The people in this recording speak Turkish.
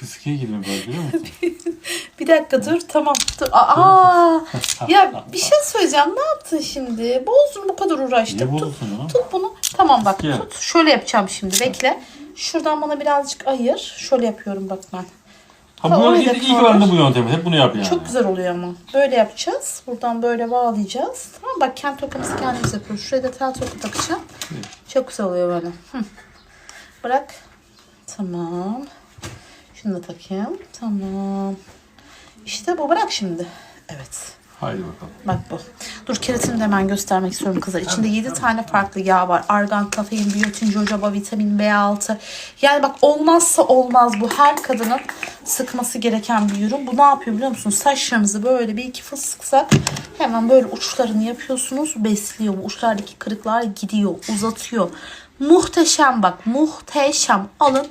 Fıskiye gibi böyle biliyor musun? Bir dakika dur tamam. Dur. Aa, ya bir şey söyleyeceğim. Ne yaptın şimdi? Bozdun bu kadar uğraştık. Niye Tut, onu? tut bunu. Tamam bak Gel. tut. Şöyle yapacağım şimdi. Bekle. Şuradan bana birazcık ayır. Şöyle yapıyorum bak ben. Ha, Ha, bu iyi, öğrendim bu yöntemi. Hep bunu yap yani. Çok güzel oluyor ama. Böyle yapacağız. Buradan böyle bağlayacağız. Tamam bak kendi tokamızı kendimiz yapıyoruz. Şuraya da tel toka takacağım. Çok güzel oluyor böyle. Hı. Bırak. Tamam. Şunu da takayım. Tamam. İşte bu bırak şimdi. Evet. Haydi bakalım. Bak bu. Dur keratini de hemen göstermek istiyorum kızlar. İçinde 7 tane farklı yağ var. Argan, kafein, biyotin, jojoba, vitamin B6. Yani bak olmazsa olmaz bu. Her kadının sıkması gereken bir ürün. Bu ne yapıyor biliyor musun? Saçlarınızı böyle bir iki fıs sıksak hemen böyle uçlarını yapıyorsunuz. Besliyor. Bu uçlardaki kırıklar gidiyor. Uzatıyor. Muhteşem bak. Muhteşem. Alın.